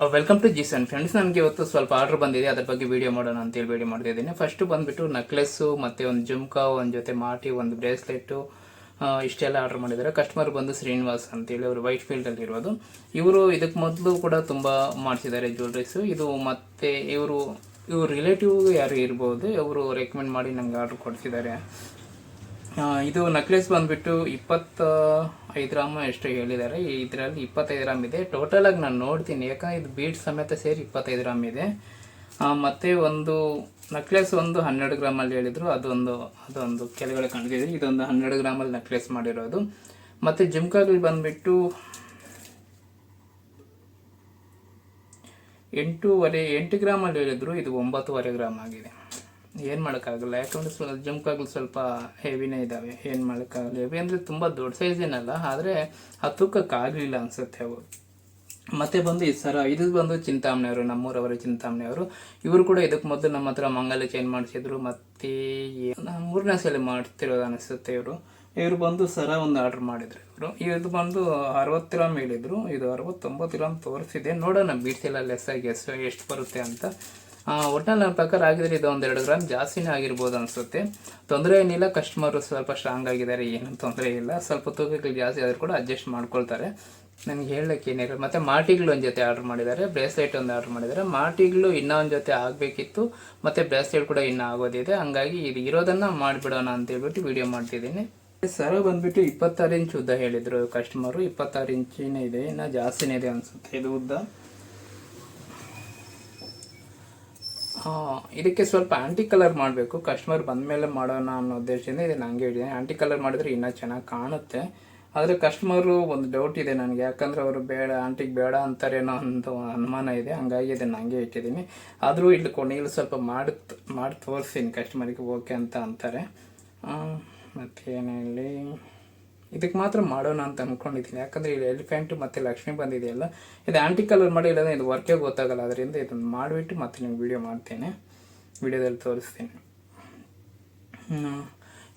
Welcome to ಜಿಸನ್ friends ನನಗೆ ಇವತ್ತು ಸ್ವಲ್ಪ ಆರ್ಡರ್ ಬಂದಿದೆ. ಅದ್ರ ಬಗ್ಗೆ ವೀಡಿಯೋ ಮಾಡೋಣ ಅಂತೇಳಿ ಮಾಡ್ತಾ ಮಾಡ್ತಿದ್ದೀನಿ ಫಸ್ಟ್ ಬಂದ್ಬಿಟ್ಟು ನಕ್ಲೆಸ್ಸು ಮತ್ತು ಒಂದು ಜುಮ್ಕಾ, ಒಂದು ಜೊತೆ ಮಾಟಿ, ಒಂದು ಬ್ರೇಸ್ಲೆಟ್ಟು ಇಷ್ಟೆಲ್ಲ ಆರ್ಡರ್ ಮಾಡಿದ್ದಾರೆ. ಕಸ್ಟಮರ್ ಬಂದು ಶ್ರೀನಿವಾಸ್ ಅಂತೇಳಿ ಅವರು ವೈಟ್ ಫೀಲ್ಡಲ್ಲಿ ಇರೋದು. ಇವರು ಇದಕ್ಕೆ ಮೊದಲು ಕೂಡ ತುಂಬ ಮಾಡಿಸಿದ್ದಾರೆ ಜ್ಯುವೆಲ್ರೀಸು ಇದು ಮತ್ತೆ ಇವರು, ಇವ್ರ ರಿಲೇಟಿವ್ ಯಾರು ಇರ್ಬೋದು ಅವರು ರೆಕಮೆಂಡ್ ಮಾಡಿ ನಂಗೆ ಆರ್ಡರ್ ಕೊಡ್ತಿದ್ದಾರೆ. ಇದು ನಕ್ಲೆಸ್ ಬಂದ್ಬಿಟ್ಟು ಇಪ್ಪತ್ತ ಐದು ಗ್ರಾಮ್ ಎಷ್ಟು ಹೇಳಿದ್ದಾರೆ. ಇದರಲ್ಲಿ ಇಪ್ಪತ್ತೈದು ಗ್ರಾಮ್ ಇದೆ. ಟೋಟಲ್ ಆಗಿ ನಾನು ನೋಡ್ತೀನಿ. ಯಾಕಂದ್ರೆ ಇದು ಬೀಡ್ ಸಮೇತ ಸೇರಿ ಇಪ್ಪತ್ತೈದು ಗ್ರಾಮ್ ಇದೆ. ಮತ್ತು ಒಂದು ನಕ್ಲೆಸ್ ಒಂದು ಹನ್ನೆರಡು ಗ್ರಾಮಲ್ಲಿ ಹೇಳಿದ್ರು. ಅದೊಂದು ಅದೊಂದು ಕೆಳಗಡೆ ಕಂಡಿದೆ ಇದೊಂದು ಹನ್ನೆರಡು ಗ್ರಾಮಲ್ಲಿ ನಕ್ಲೆಸ್ ಮಾಡಿರೋದು. ಮತ್ತೆ ಜುಮ್ಕಾಗಳು ಬಂದ್ಬಿಟ್ಟು ಎಂಟೂವರೆ, ಎಂಟು ಗ್ರಾಮಲ್ಲಿ ಹೇಳಿದ್ರು. ಇದು ಒಂಬತ್ತುವರೆ ಗ್ರಾಮ್ ಆಗಿದೆ. ಏನು ಮಾಡೋಕ್ಕಾಗಲ್ಲ. ಯಾಕಂದರೆ ಸ್ವಲ್ಪ ಜುಮ್ಕಾಗಳು ಸ್ವಲ್ಪ ಹೆವಿನೇ ಇದ್ದಾವೆ ಏನು ಮಾಡೋಕ್ಕಾಗಲ್ಲ. ಹೆವಿ ಅಂದರೆ ತುಂಬ ದೊಡ್ಡ ಸೈಜ್ ಏನಲ್ಲ, ಆದರೆ ಆ ತೂಕಕ್ಕಾಗಲಿಲ್ಲ ಅನಿಸುತ್ತೆ ಅವು. ಮತ್ತೆ ಬಂದು ಈ ಸರ, ಇದು ಬಂದು ಚಿಂತಾಮಣಿಯವರು ನಮ್ಮೂರವರ ಚಿಂತಾಮಣಿಯವರು ಇವರು ಕೂಡ ಇದಕ್ಕೆ ಮೊದಲು ನಮ್ಮ ಹತ್ರ ಮಂಗಲ ಚೇಂಜ್ ಮಾಡಿಸಿದ್ರು. ಮತ್ತೆ ಮೂರನೇ ಸಲ ಮಾಡ್ತಿರೋದು ಅನಿಸುತ್ತೆ ಇವರು. ಇವರು ಬಂದು ಸರ ಒಂದು ಆರ್ಡರ್ ಮಾಡಿದ್ರು ಇವರು. ಇದು ಬಂದು ಅರವತ್ತು ಗ್ರಾಮ್ ಹೇಳಿದರು. ಇದು ಅರವತ್ತೊಂಬತ್ತು ಗ್ರಾಮ್ ತೋರಿಸಿದೆ. ನೋಡೋಣ ಬಿಡ್ಸಿಲ್ಲ ಲೆಸ್ ಆಗಿ ಎಷ್ಟು ಬರುತ್ತೆ ಅಂತ. ಒಟ್ನಲ್ಲಿ ನನ್ನ ಪ್ರಕಾರ ಆಗಿದ್ರೆ ಇದು ಒಂದೆರಡು ಗ್ರಾಮ್ ಜಾಸ್ತಿನೇ ಆಗಿರ್ಬೋದು ಅನಿಸುತ್ತೆ. ತೊಂದರೆ ಏನಿಲ್ಲ ಕಸ್ಟಮರು ಸ್ವಲ್ಪ ಸ್ಟ್ರಾಂಗ್ ಆಗಿದ್ದಾರೆ, ಏನು ತೊಂದರೆ ಇಲ್ಲ. ಸ್ವಲ್ಪ ತೂಕಗಳು ಜಾಸ್ತಿ ಆದರೂ ಕೂಡ ಅಡ್ಜಸ್ಟ್ ಮಾಡ್ಕೊಳ್ತಾರೆ. ನನಗೆ ಹೇಳಕ್ಕೆ ಏನಿಲ್ಲ ಮತ್ತೆ ಮಾಟಿಗಳು ಒಂದು ಜೊತೆ ಆರ್ಡರ್ ಮಾಡಿದ್ದಾರೆ ಬ್ರೇಸ್ಲೆಟ್ ಒಂದು ಆರ್ಡರ್ ಮಾಡಿದ್ದಾರೆ. ಮಾಟಿಗಳು ಇನ್ನೂ ಜೊತೆ ಆಗಬೇಕಿತ್ತು, ಮತ್ತೆ ಬ್ರೇಸ್ಲೆಟ್ ಕೂಡ ಇನ್ನೂ ಆಗೋದಿದೆ. ಹಂಗಾಗಿ ಇದು ಇರೋದನ್ನು ಮಾಡಿಬಿಡೋಣ ಅಂತ ಹೇಳ್ಬಿಟ್ಟು ವಿಡಿಯೋ ಮಾಡ್ತಿದ್ದೀನಿ. ಸರ ಬಂದ್ಬಿಟ್ಟು ಇಪ್ಪತ್ತಾರು ಇಂಚ್ ಉದ್ದ ಹೇಳಿದ್ರು ಕಸ್ಟಮರು ಇಪ್ಪತ್ತಾರು ಇಂಚಿನೇ ಇದೆ, ಇನ್ನು ಜಾಸ್ತಿನೇ ಇದೆ ಅನ್ಸುತ್ತೆ. ಇದು ಉದ್ದ ಆ, ಇದಕ್ಕೆ ಸ್ವಲ್ಪ ಆಂಟಿ ಕಲರ್ ಮಾಡಬೇಕು. ಕಸ್ಟಮರ್ ಬಂದ ಮೇಲೆ ಮಾಡೋಣ ಅನ್ನೋ ಉದ್ದೇಶದಿಂದ ಇದನ್ನು ಹಂಗೆ ಹಿಡಿದೆ ಆಂಟಿ ಕಲರ್ ಮಾಡಿದ್ರೆ ಇನ್ನೂ ಚೆನ್ನಾಗಿ ಕಾಣುತ್ತೆ. ಆದರೆ ಕಸ್ಟಮರು ಒಂದು ಡೌಟ್ ಇದೆ ನನಗೆ. ಯಾಕಂದರೆ ಅವರು ಬೇಡ ಆಂಟಿಗೆ ಬೇಡ ಅಂತಾರೇನೋ ಅಂತ ಅನುಮಾನ ಇದೆ. ಹಂಗಾಗಿ ಇದನ್ನು ಹಂಗೆ ಇಟ್ಟಿದ್ದೀನಿ. ಆದರೂ ಇಲ್ಲಿ ಕೊನೆಯಲ್ಲಿ ಸ್ವಲ್ಪ ಮಾಡಿ ಮಾಡಿ ತೋರಿಸ್ತೀನಿ ಕಸ್ಟಮರಿಗೆ ಓಕೆ ಅಂತ ಅಂತಾರೆ. ಮತ್ತೇನು ಹೇಳಿ ಇದಕ್ಕೆ ಮಾತ್ರ ಮಾಡೋಣ ಅಂತ ಅಂದ್ಕೊಂಡಿದ್ದೀನಿ ಯಾಕಂದರೆ ಇಲ್ಲಿ ಎಲಿಫೆಂಟ್ ಮತ್ತು ಲಕ್ಷ್ಮಿ ಬಂದಿದೆಯಲ್ಲ, ಇದು ಆಂಟಿ ಕಲರ್ ಮಾಡಿ ಇಲ್ಲದೆ ಇದು ವರ್ಕೇ ಗೊತ್ತಾಗಲ್ಲ. ಅದರಿಂದ ಇದನ್ನು ಮಾಡಿಬಿಟ್ಟು ಮತ್ತೆ ನಿಮ್ಗೆ ವಿಡಿಯೋ ಮಾಡ್ತೇನೆ. ವಿಡಿಯೋದಲ್ಲಿ ತೋರಿಸ್ತೀನಿ.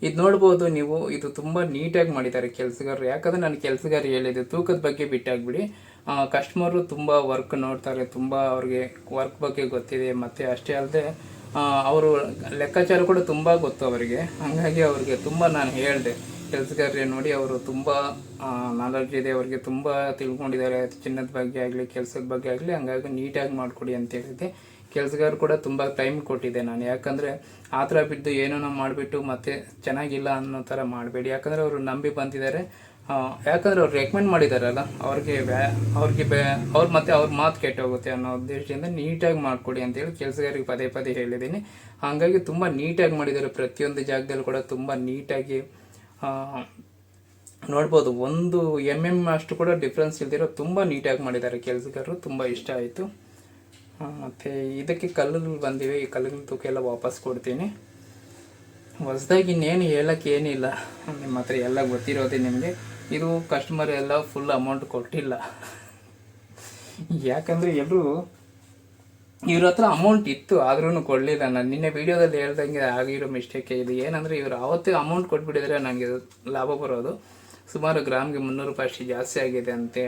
ಇದು ನೋಡ್ಬೋದು ನೀವು, ಇದು ತುಂಬ ನೀಟಾಗಿ ಮಾಡಿದ್ದಾರೆ ಕೆಲಸಗಾರರು. ಯಾಕಂದ್ರೆ ನಾನು ಕೆಲಸಗಾರ ಹೇಳಿದೆ ತೂಕದ ಬಗ್ಗೆ ಬಿಟ್ಟಾಗ್ಬಿಡಿ. ಕಸ್ಟಮರು ತುಂಬ ವರ್ಕ್ ನೋಡ್ತಾರೆ, ತುಂಬ ಅವ್ರಿಗೆ ವರ್ಕ್ ಬಗ್ಗೆ ಗೊತ್ತಿದೆ. ಮತ್ತು ಅಷ್ಟೇ ಅಲ್ಲದೆ ಅವರು ಲೆಕ್ಕಾಚಾರ ಕೂಡ ತುಂಬ ಗೊತ್ತು ಅವರಿಗೆ. ಹಾಗಾಗಿ ಅವ್ರಿಗೆ ತುಂಬ ನಾನು ಹೇಳಿದೆ. ಕೆಲಸಗಾರರೇ ನೋಡಿ ಅವರು ತುಂಬ ನಾಲೆಡ್ಜ್ ಇದೆ, ಅವರಿಗೆ ತುಂಬ ತಿಳ್ಕೊಂಡಿದ್ದಾರೆ. ಚಿನ್ನದ ಬಗ್ಗೆ ಆಗಲಿ, ಕೆಲಸದ ಬಗ್ಗೆ ಆಗಲಿ, ಹಂಗಾಗಿ ನೀಟಾಗಿ ಮಾಡಿಕೊಡಿ ಅಂತ ಹೇಳಿದ್ದೆ. ಕೆಲಸಗಾರ ಕೂಡ ತುಂಬ ಟೈಮ್ ಕೊಟ್ಟಿದ್ದೆ ನಾನು. ಯಾಕಂದರೆ ಆ ಥರ ಬಿದ್ದು ಏನೋ ಮಾಡಿಬಿಟ್ಟು ಮತ್ತೆ ಚೆನ್ನಾಗಿಲ್ಲ ಅನ್ನೋ ಥರ ಮಾಡಬೇಡಿ. ಯಾಕಂದರೆ ಅವರು ನಂಬಿ ಬಂದಿದ್ದಾರೆ. ಯಾಕಂದರೆ ಅವ್ರು ರೆಕಮೆಂಡ್ ಮಾಡಿದಾರಲ್ಲ, ಅವ್ರಿಗೆ ವ್ಯಾ, ಅವ್ರಿಗೆ ಬ್ಯಾ ಅವ್ರು ಮತ್ತೆ ಅವ್ರ ಮಾತು ಕೆಟ್ಟೋಗುತ್ತೆ ಅನ್ನೋ ಉದ್ದೇಶದಿಂದ ನೀಟಾಗಿ ಮಾಡಿಕೊಡಿ ಅಂತೇಳಿ ಕೆಲಸಗಾರಿಗೆ ಪದೇ ಪದೇ ಹೇಳಿದ್ದೀನಿ. ಹಾಗಾಗಿ ತುಂಬ ನೀಟಾಗಿ ಮಾಡಿದ್ದಾರೆ. ಪ್ರತಿಯೊಂದು ಜಾಗದಲ್ಲೂ ಕೂಡ ತುಂಬ ನೀಟಾಗಿ ನೋಡ್ಬೋದು, ಒಂದು ಎಂ ಎಂ ಅಷ್ಟು ಕೂಡ ಡಿಫ್ರೆನ್ಸ್ ಇಲ್ದಿರೋ ತುಂಬ ನೀಟಾಗಿ ಮಾಡಿದ್ದಾರೆ ಕೆಲಸಗಾರರು, ತುಂಬ ಇಷ್ಟ ಆಯಿತು. ಮತ್ತು ಇದಕ್ಕೆ ಕಲ್ಲುಗಳು ಬಂದಿವೆ, ಈ ಕಲ್ಲುಗಳ ತೂಕ ಎಲ್ಲ ವಾಪಸ್ ಕೊಡ್ತೀನಿ. ಹೊಸದಾಗಿ ಇನ್ನೇನು ಹೇಳಕ್ಕೆ ಏನಿಲ್ಲ. ನಿಮ್ಮ ಹತ್ರ ಎಲ್ಲ ಗೊತ್ತಿರೋದೆ ನಿಮಗೆ. ಇದು ಕಸ್ಟಮರ್ ಎಲ್ಲ ಫುಲ್ ಅಮೌಂಟ್ ಕೊಟ್ಟಿಲ್ಲ. ಯಾಕಂದರೆ ಎಲ್ಲರೂ ಇವ್ರ ಹತ್ರ ಅಮೌಂಟ್ ಇತ್ತು ಆದ್ರೂ ಕೊಡಲಿಲ್ಲ. ನಾನು ನಿನ್ನೆ ವಿಡಿಯೋದಲ್ಲಿ ಹೇಳ್ದಂಗೆ ಆಗಿರೋ ಮಿಸ್ಟೇಕ್ ಇದು. ಏನಂದರೆ ಇವರು ಅವತ್ತೇ ಅಮೌಂಟ್ ಕೊಟ್ಬಿಟ್ಟಿದ್ರೆ ನನಗೆ ಲಾಭ ಬರೋದು. ಸುಮಾರು ಗ್ರಾಮ್ಗೆ ಮುನ್ನೂರು ರೂಪಾಯಿ ಅಷ್ಟು ಜಾಸ್ತಿ ಆಗಿದೆ ಅಂತೆ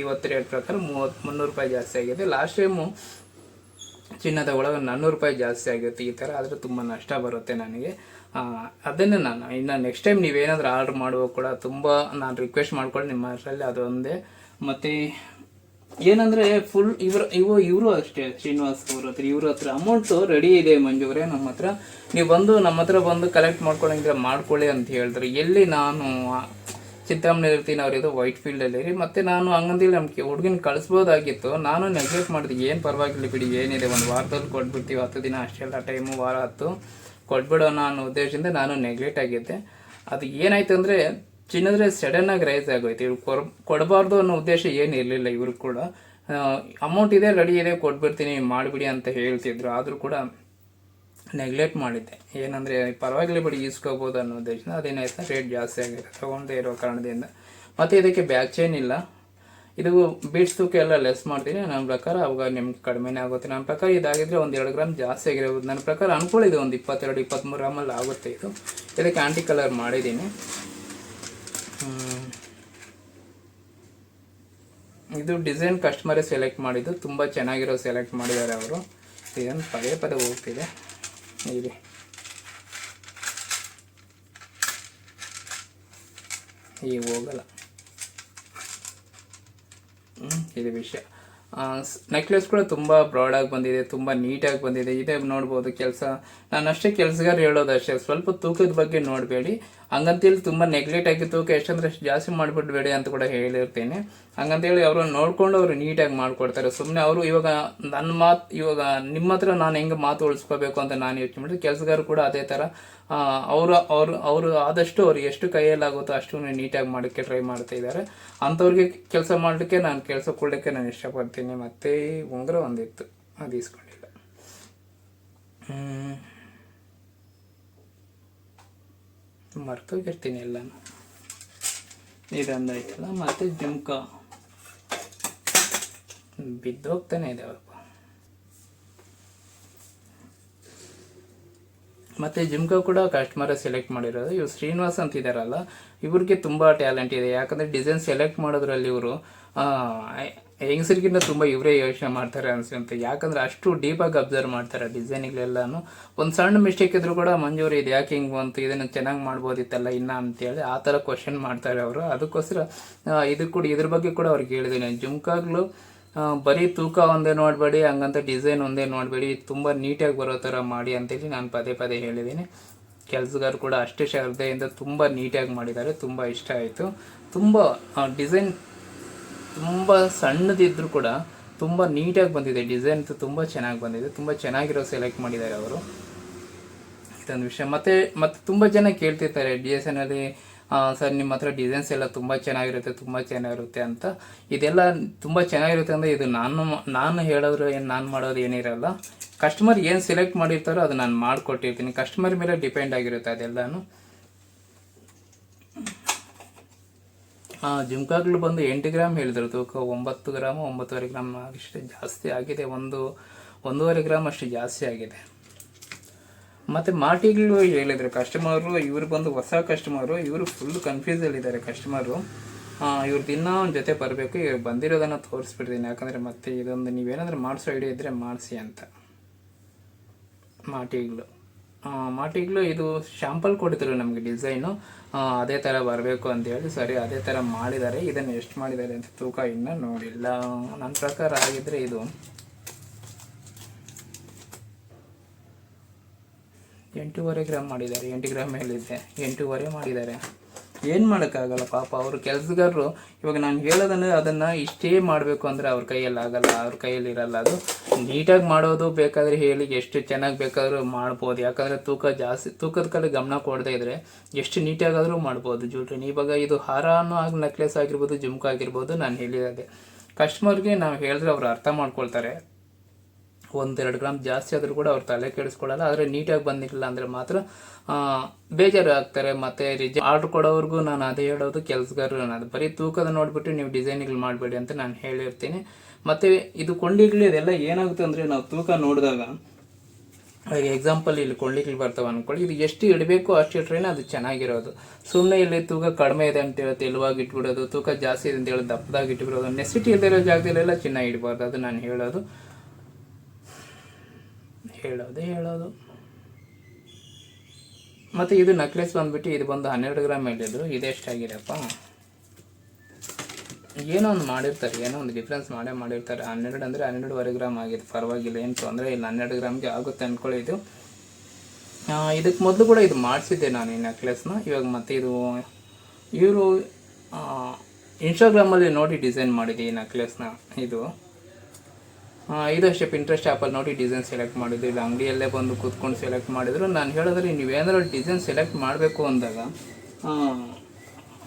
ಐವತ್ತು ರೇಟ್ ಪ್ರಕಾರ ಮೂವತ್ತು ಮುನ್ನೂರು ರೂಪಾಯಿ ಜಾಸ್ತಿ ಆಗಿದೆ. ಲಾಸ್ಟ್ ಟೈಮು ಚಿನ್ನದ ಒಳಗೆ ನಾನ್ನೂರು ರೂಪಾಯಿ ಜಾಸ್ತಿ ಆಗುತ್ತೆ. ಈ ಥರ ಆದರೆ ತುಂಬ ನಷ್ಟ ಬರುತ್ತೆ ನನಗೆ. ಅದನ್ನು ನಾನು. ಇನ್ನು ನೆಕ್ಸ್ಟ್ ಟೈಮ್ ನೀವೇನಾದರೂ ಆರ್ಡ್ರ್ ಮಾಡುವಾಗ ಕೂಡ ತುಂಬ ನಾನು ರಿಕ್ವೆಸ್ಟ್ ಮಾಡ್ಕೊಳ್ಳಿ ನಿಮ್ಮ ಅದರಲ್ಲಿ ಅದೊಂದೇ. ಮತ್ತು ಏನಂದರೆ ಫುಲ್ ಇವರು, ಇವು, ಇವರು ಅಷ್ಟೇ, ಶ್ರೀನಿವಾಸ್ ಅವ್ರ ಹತ್ರ, ಇವ್ರ ಹತ್ರ ಅಮೌಂಟು ರೆಡಿ ಇದೆ ಮಂಜುವ್ರೆ ನಮ್ಮ ಹತ್ರ. ನೀವು ಬಂದು ನಮ್ಮ ಹತ್ರ ಬಂದು ಕಲೆಕ್ಟ್ ಮಾಡ್ಕೊಳಂಗಿದ್ರೆ ಮಾಡ್ಕೊಳ್ಳಿ ಅಂತ ಹೇಳಿದ್ರು. ಎಲ್ಲಿ ನಾನು ಚಿಂತಾಮಣಿ ಇರ್ತೀನಿ ಅವ್ರಿದು ವೈಟ್ ಫೀಲ್ಡಲ್ಲಿ ರೀ ಮತ್ತು ನಾನು ಹಂಗಂದಿಲ್ಲ, ನಮ್ಗೆ ಹುಡುಗಿನ ಕಳಿಸ್ಬೋದಾಗಿತ್ತು. ನಾನು ನೆಗ್ಲೆಕ್ಟ್ ಮಾಡಿದೆ. ಏನು ಪರವಾಗಿಲ್ಲ ಬಿಡಿ, ಏನಿದೆ, ಒಂದು ವಾರದಲ್ಲಿ ಕೊಟ್ಬಿಡ್ತೀವಿ, ಹತ್ತು ದಿನ ಅಷ್ಟೆಲ್ಲ ಟೈಮು ವಾರ ಹತ್ತು. ಕೊಟ್ಬಿಡೋಣ ಅನ್ನೋ ಉದ್ದೇಶದಿಂದ ನಾನು ನೆಗ್ಲೆಕ್ಟ್ ಆಗಿದ್ದೆ. ಅದು ಏನಾಯ್ತು ಅಂದರೆ ಚಿನ್ನದ್ರೆ ಸಡನ್ ಆಗಿ ರೈಸ್ ಆಗೋಯ್ತು. ಇವ್ರು ಕೊರ್, ಕೊಡಬಾರ್ದು ಅನ್ನೋ ಉದ್ದೇಶ ಏನು ಇರಲಿಲ್ಲ ಇವರು ಕೂಡ. ಅಮೌಂಟ್ ಇದೆ ರೆಡಿ ಇದೆ, ಕೊಟ್ಬಿಡ್ತೀನಿ, ಮಾಡಿಬಿಡಿ ಅಂತ ಹೇಳ್ತಿದ್ರು. ಆದರೂ ಕೂಡ ನೆಗ್ಲೆಕ್ಟ್ ಮಾಡಿದ್ದೆ. ಏನಂದರೆ, ಪರವಾಗಿಲ್ಲ ಬಿಡಿ, ಈಸ್ಕೋಬೋದು ಅನ್ನೋ ಉದ್ದೇಶ ಅದೇನಾಯ್ತು ರೇಟ್ ಜಾಸ್ತಿ ಆಗಿದೆ ತೊಗೊಂಡೇ ಇರೋ ಕಾರಣದಿಂದ. ಮತ್ತು ಇದಕ್ಕೆ ಬ್ಯಾಕ್ ಚೈನ್ ಇಲ್ಲ. ಇದು ಬೀಟ್ಸ್ ತೂಕ ಎಲ್ಲ ಲೆಸ್ ಮಾಡ್ತೀನಿ. ನನ್ನ ಪ್ರಕಾರ ಅವಾಗ ನಿಮ್ಗೆ ಕಡಿಮೆನೇ ಆಗುತ್ತೆ. ನನ್ನ ಪ್ರಕಾರ ಇದಾಗಿದ್ರೆ ಒಂದು ಎರಡು ಗ್ರಾಮ್ ಜಾಸ್ತಿ ಆಗಿರ್ಬೋದು. ನನ್ನ ಪ್ರಕಾರ ಅನ್ಕೊಳ್ಳಿದೆ ಒಂದು ಇಪ್ಪತ್ತೆರಡು ಇಪ್ಪತ್ತ್ಮೂರು ಗ್ರಾಮಲ್ಲಿ ಆಗುತ್ತೆ ಇದು. ಇದಕ್ಕೆ ಆ್ಯಂಟಿ ಕಲರ್ ಮಾಡಿದ್ದೀನಿ. ಇದು ಡಿಸೈನ್ ಕಸ್ಟಮರೇ ಸೆಲೆಕ್ಟ್ ಮಾಡಿದ್ದು. ತುಂಬ ಚೆನ್ನಾಗಿರೋ ಸೆಲೆಕ್ಟ್ ಮಾಡಿದ್ದಾರೆ ಅವರು. ಇದನ್ನು ಪದೇ ಪದೇ ಹೋಗ್ತಿದೆ. ಇಲ್ಲಿ ಈಗ ಹೋಗಲ್ಲ. ಇದು ವಿಷಯ. ನೆಕ್ಲೆಸ್ ಕೂಡ ತುಂಬ ಬ್ರಾಡಾಗಿ ಬಂದಿದೆ, ತುಂಬ ನೀಟಾಗಿ ಬಂದಿದೆ. ಇದೇ ನೋಡ್ಬೋದು ಕೆಲಸ. ನಾನು ಅಷ್ಟೇ ಕೆಲಸಗಾರ ಹೇಳೋದು ಅಷ್ಟೇ ಸ್ವಲ್ಪ ತೂಕದ ಬಗ್ಗೆ ನೋಡಬೇಡಿ. ಹಂಗಂತೇಳಿ ತುಂಬ ನೆಗ್ಲೆಕ್ಟ್ ಆಗಿತ್ತು. ಎಷ್ಟಂದ್ರೆ ಅಷ್ಟು ಜಾಸ್ತಿ ಮಾಡಿಬಿಡ್ಬೇಡಿ ಅಂತ ಕೂಡ ಹೇಳಿರ್ತೇನೆ ಹಂಗಂತೇಳಿ ಅವರು ನೋಡಿಕೊಂಡು ಅವರು ನೀಟಾಗಿ ಮಾಡಿಕೊಡ್ತಾರೆ. ಸುಮ್ಮನೆ ಅವರು ಇವಾಗ ನನ್ನ ಮಾತು, ಇವಾಗ ನಿಮ್ಮ ಹತ್ರ ನಾನು ಹೆಂಗೆ ಮಾತು ಉಳಿಸ್ಕೋಬೇಕು ಅಂತ ನಾನು ಯೋಚನೆ ಮಾಡಿದ್ರೆ ಕೆಲಸಗಾರ ಕೂಡ ಅದೇ ಥರ ಅವರು ಅವರು ಅವರು ಆದಷ್ಟು ಅವ್ರು ಎಷ್ಟು ಕೈಯಲ್ಲಾಗುತ್ತೋ ಅಷ್ಟು ನೀಟಾಗಿ ಮಾಡೋಕ್ಕೆ ಟ್ರೈ ಮಾಡ್ತಾ ಇದ್ದಾರೆ. ಅಂಥವ್ರಿಗೆ ಕೆಲಸ ಮಾಡಲಿಕ್ಕೆ ನಾನು ಕೆಲಸ ಕೊಡಲಿಕ್ಕೆ ನಾನು ಇಷ್ಟಪಡ್ತೀನಿ. ಮತ್ತೆ ಉಂಗುರ ಒಂದಿತ್ತು. ಅದು ಇಸ್ಕೊಂಡಿಲ್ಲ ಮರ್ತೋಗಿರ್ತೀನಿ ಎಲ್ಲನೂ. ಇದೊಂದಾಯ್ತಲ್ಲ, ಮತ್ತು ಜುಮ್ಕ. ಬಿದ್ದೋಗ್ತಾನೆ ಇದೆ ಅವ್ರಪ್ಪ ಮತ್ತೆ ಜುಮ್ಕ ಕೂಡ ಕಸ್ಟಮರ್ ಸೆಲೆಕ್ಟ್ ಮಾಡಿರೋದು. ಇವ್ರು ಶ್ರೀನಿವಾಸ್ ಅಂತ ಇದಾರಲ್ಲ, ಇವ್ರಿಗೆ ತುಂಬಾ ಟ್ಯಾಲೆಂಟ್ ಇದೆ. ಯಾಕಂದ್ರೆ ಡಿಸೈನ್ ಸೆಲೆಕ್ಟ್ ಮಾಡೋದ್ರಲ್ಲಿ ಇವರು ಹೆಂಗಸರಿಗಿಂತ ತುಂಬ ಇವರೇ ಯೋಚನೆ ಮಾಡ್ತಾರೆ ಅನ್ಸುತ್ತೆ. ಯಾಕಂದ್ರೆ ಅಷ್ಟು ಡೀಪಾಗಿ ಅಬ್ಸರ್ವ್ ಮಾಡ್ತಾರೆ ಡಿಸೈನ್ಗಳೆಲ್ಲಾನು ಒಂದು ಸಣ್ಣ ಮಿಸ್ಟೇಕ್ ಇದ್ರು ಕೂಡ ಮಂಜೂರಿ ಇದು. ಯಾಕೆ ಹಿಂಗೆ ಬಂತು? ಇದನ್ನು ಚೆನ್ನಾಗಿ ಮಾಡ್ಬೋದಿತ್ತಲ್ಲ, ಇನ್ನ ಅಂತೇಳಿ ಆ ಥರ ಕ್ವಶನ್ ಮಾಡ್ತಾರೆ ಅವರು. ಅದಕ್ಕೋಸ್ಕರ ಇದು ಕೂಡ ಇದ್ರ ಬಗ್ಗೆ ಕೂಡ ಅವ್ರಿಗೆ ಹೇಳಿದ್ದೀನಿ ಜುಮ್ಕಾಗ್ಲು ಬರೀ ತೂಕ ಒಂದೇ ನೋಡಬೇಡಿ, ಹಂಗಂತ ಡಿಸೈನ್ ಒಂದೇ ನೋಡಬೇಡಿ, ತುಂಬ ನೀಟಾಗಿ ಬರೋ ಥರ ಮಾಡಿ ಅಂತೇಳಿ ನಾನು ಪದೇ ಪದೇ ಹೇಳಿದ್ದೀನಿ ಕೆಲಸಗಾರ ಕೂಡ ಅಷ್ಟೇ ಶ್ರದ್ಧೆಯಿಂದ ತುಂಬ ನೀಟಾಗಿ ಮಾಡಿದ್ದಾರೆ. ತುಂಬ ಇಷ್ಟ ಆಯಿತು. ತುಂಬ ಡಿಸೈನ್ ತುಂಬ ಸಣ್ಣದಿದ್ದರೂ ಕೂಡ ತುಂಬ ನೀಟಾಗಿ ಬಂದಿದೆ. ಡಿಸೈನ್ ತುಂಬ ಚೆನ್ನಾಗಿ ಬಂದಿದೆ. ತುಂಬ ಚೆನ್ನಾಗಿರೋ ಸೆಲೆಕ್ಟ್ ಮಾಡಿದ್ದಾರೆ ಅವರು. ಇದೊಂದು ವಿಷಯ. ಮತ್ತೆ ಮತ್ತೆ ತುಂಬ ಜನ ಕೇಳ್ತಿರ್ತಾರೆ ಡಿ ಎಸ್ ಎನ್ ಅಲ್ಲಿ ಸರ್ ನಿಮ್ಮ ಹತ್ರ ಡಿಸೈನ್ಸ್ ಎಲ್ಲ ತುಂಬ ಚೆನ್ನಾಗಿರುತ್ತೆ ತುಂಬ ಚೆನ್ನಾಗಿರುತ್ತೆ ಅಂತ. ಇದೆಲ್ಲ ತುಂಬ ಚೆನ್ನಾಗಿರುತ್ತೆ ಅಂದರೆ ಇದು ನಾನು ನಾನು ಹೇಳೋದ್ರು ಏನು, ನಾನು ಮಾಡೋದು ಏನಿರಲ್ಲ ಕಸ್ಟಮರ್ ಏನು ಸೆಲೆಕ್ಟ್ ಮಾಡಿರ್ತಾರೋ ಅದು ನಾನು ಮಾಡಿಕೊಟ್ಟಿರ್ತೀನಿ. ಕಸ್ಟಮರ್ ಮೇಲೆ ಡಿಪೆಂಡ್ ಆಗಿರುತ್ತೆ ಅದೆಲ್ಲನೂ. ಜುಮ್ಕಾಗಳು ಬಂದು ಎಂಟು ಗ್ರಾಮ್ ಹೇಳಿದ್ರು. ತೂಕ ಒಂಬತ್ತು ಗ್ರಾಮ್, ಒಂಬತ್ತುವರೆ ಗ್ರಾಮ್ ಅಷ್ಟು ಜಾಸ್ತಿ ಆಗಿದೆ. ಒಂದು, ಒಂದೂವರೆ ಗ್ರಾಮ್ ಅಷ್ಟು ಜಾಸ್ತಿ ಆಗಿದೆ. ಮತ್ತೆ ಮಾಟಿಗಳು ಹೇಳಿದ್ರು ಕಸ್ಟಮರು ಇವರು ಬಂದು ಹೊಸ ಕಸ್ಟಮರು ಇವರು ಫುಲ್ ಕನ್ಫ್ಯೂಸಲ್ಲಿದ್ದಾರೆ ಕಸ್ಟಮರು ಇವ್ರದ್ದು ಇನ್ನೂ ಒಂದು ಜೊತೆ ಬರಬೇಕು, ಇವ್ರು ಬಂದಿರೋದನ್ನು ತೋರಿಸ್ಬಿಡ್ತೀನಿ. ಯಾಕಂದರೆ ಮತ್ತೆ ಇದೊಂದು ನೀವೇನಾದರೂ ಮಾಡಿಸೋ ಐಡಿಯಾ ಇದ್ದರೆ ಮಾಡಿಸಿ ಅಂತ. ಮಾಟಿಗಳು ಆ, ಮಾಟಿಗಳು ಇದು ಶ್ಯಾಂಪಲ್ ಕೊಟ್ಟಿದ್ರು ನಮಗೆ ಡಿಸೈನು. ಅದೇ ಥರ ಬರಬೇಕು ಅಂತೇಳಿ ಸರಿ ಅದೇ ಥರ ಮಾಡಿದ್ದಾರೆ. ಇದನ್ನು ಎಷ್ಟು ಮಾಡಿದ್ದಾರೆ ಅಂತ ತೂಕ ಇನ್ನೂ ನೋಡಿಲ್ಲ. ನನ್ನ ಪ್ರಕಾರ ಆಗಿದ್ದರೆ ಇದು ಎಂಟೂವರೆ ಗ್ರಾಮ್ ಮಾಡಿದ್ದಾರೆ. ಎಂಟು ಗ್ರಾಮ್ ಮೇಲಿದೆ. ಎಂಟೂವರೆ ಮಾಡಿದ್ದಾರೆ. ಏನು ಮಾಡೋಕ್ಕಾಗಲ್ಲ ಪಾಪ, ಅವರು ಕೆಲಸಗಾರರು ಇವಾಗ ನಾನು ಹೇಳೋದನ್ನು ಅದನ್ನು ಇಷ್ಟೇ ಮಾಡಬೇಕು ಅಂದರೆ ಅವ್ರ ಕೈಯಲ್ಲಿ ಆಗಲ್ಲ, ಅವ್ರ ಕೈಯಲ್ಲಿ ಇರಲ್ಲ. ಅದು ನೀಟಾಗಿ ಮಾಡೋದು ಬೇಕಾದರೆ ಹೇಳಿ, ಎಷ್ಟು ಚೆನ್ನಾಗಿ ಬೇಕಾದರೂ ಮಾಡ್ಬೋದು. ಯಾಕಂದರೆ ತೂಕ ಜಾಸ್ತಿ, ತೂಕದ ಕಲೆ ಗಮನ ಕೊಡದೇ ಇದ್ದರೆ ಎಷ್ಟು ನೀಟಾಗಾದರೂ ಮಾಡ್ಬೋದು ಜ್ಯೂಟ್ರಿನ ಇವಾಗ ಇದು ಹಾರನೂ ಆಗಿ ನೆಕ್ಲೆಸ್ ಆಗಿರ್ಬೋದು, ಜುಮ್ಕ ಆಗಿರ್ಬೋದು, ನಾನು ಹೇಳಿದಾಗೆ ಕಸ್ಟಮರ್ಗೆ ನಾವು ಹೇಳಿದ್ರೆ ಅವರು ಅರ್ಥ ಮಾಡ್ಕೊಳ್ತಾರೆ. ಒಂದೆರಡು ಗ್ರಾಮ್ ಜಾಸ್ತಿ ಆದರೂ ಕೂಡ ಅವ್ರು ತಲೆ ಕೆಡಿಸ್ಕೊಳ್ಳಲ್ಲ, ಆದರೆ ನೀಟಾಗಿ ಬಂದಿಲ್ಲ ಅಂದರೆ ಮಾತ್ರ ಬೇಜಾರು ಆಗ್ತಾರೆ ಮತ್ತು ರಿಜೆ ಆರ್ಡ್ರ್ ಕೊಡೋವರೆಗೂ ನಾನು ಅದೇ ಹೇಳೋದು, ಕೆಲಸಗಾರರು ಅದು ಬರೀ ತೂಕದ ನೋಡಿಬಿಟ್ಟು ನೀವು ಡಿಸೈನ್ಗಳು ಮಾಡಬೇಡಿ ಅಂತ ನಾನು ಹೇಳಿರ್ತೀನಿ. ಮತ್ತು ಇದು ಕೊಂಡಿಗಳು, ಇದೆಲ್ಲ ಏನಾಗುತ್ತೆ ಅಂದರೆ ನಾವು ತೂಕ ನೋಡಿದಾಗ ಎಕ್ಸಾಂಪಲ್ ಇಲ್ಲಿ ಕೊಂಡಿಗಳು ಬರ್ತಾವೆ ಅನ್ಕೊಳ್ಳಿ. ಇದು ಎಷ್ಟು ಇಡಬೇಕು ಅಷ್ಟು ಇಟ್ರೇನೆ ಅದು ಚೆನ್ನಾಗಿರೋದು. ಸುಮ್ಮನೆ ಇಲ್ಲಿ ತೂಕ ಕಡಿಮೆ ಇದೆ ಅಂತ ಹೇಳಿ ತೆಲುವಾಗಿ ಇಟ್ಬಿಡೋದು, ತೂಕ ಜಾಸ್ತಿ ಇದೆ ಅಂತ ಹೇಳಿ ದಪ್ಪದಾಗಿ ಇಟ್ಬಿಡೋದು ನೆಸಿಟಿ ಇಲ್ದಿರೋ ಜಾಗದಲ್ಲೆಲ್ಲ ಚಿನ್ನ ಇಡಬಾರ್ದು, ಅದು ನಾನು ಹೇಳೋದು. ಹೇಳೋದೇ ಹೇಳೋದು. ಮತ್ತು ಇದು ನಕ್ಲೆಸ್ ಬಂದುಬಿಟ್ಟು ಇದು ಬಂದು ಹನ್ನೆರಡು ಗ್ರಾಮ್ ಹೇಳಿದ್ರು ಇದೆಷ್ಟಾಗಿರಪ್ಪ ಏನೋ ಒಂದು ಮಾಡಿರ್ತಾರೆ, ಏನೋ ಒಂದು ಡಿಫ್ರೆನ್ಸ್ ಮಾಡೇ ಮಾಡಿರ್ತಾರೆ. ಹನ್ನೆರಡು ಅಂದರೆ ಹನ್ನೆರಡುವರೆ ಗ್ರಾಮ್ ಆಗಿದೆ ಪರವಾಗಿಲ್ಲ, ಏನು ತೊಂದರೆ ಇಲ್ಲ. ಹನ್ನೆರಡು ಗ್ರಾಮ್ಗೆ ಆಗುತ್ತೆ ಅಂದ್ಕೊಳ್ಳಿ ಇದು. ಇದಕ್ಕೆ ಮೊದಲು ಕೂಡ ಇದು ಮಾಡಿಸಿದ್ದೆ ನಾನು ಈ ನೆಕ್ಲೆಸ್ನ ಇವಾಗ ಮತ್ತೆ ಇದು, ಇವರು ಇನ್ಸ್ಟಾಗ್ರಾಮಲ್ಲಿ ನೋಡಿ ಡಿಸೈನ್ ಮಾಡಿದೆ ಈ ನೆಕ್ಲೆಸ್ನ ಇದು. ಇದು ಅಷ್ಟೇ ಪಿಂಟ್ರೆಸ್ಟ್ ಆ್ಯಪಲ್ಲಿ ನೋಡಿ ಡಿಸೈನ್ ಸೆಲೆಕ್ಟ್ ಮಾಡಿದ್ರು ಇಲ್ಲ, ಅಂಗಡಿಯಲ್ಲೇ ಬಂದು ಕೂತ್ಕೊಂಡು ಸೆಲೆಕ್ಟ್ ಮಾಡಿದ್ರು. ನಾನು ಹೇಳಿದ್ರೆ ನೀವೇನಾದ್ರು ಡಿಸೈನ್ ಸೆಲೆಕ್ಟ್ ಮಾಡಬೇಕು ಅಂದಾಗ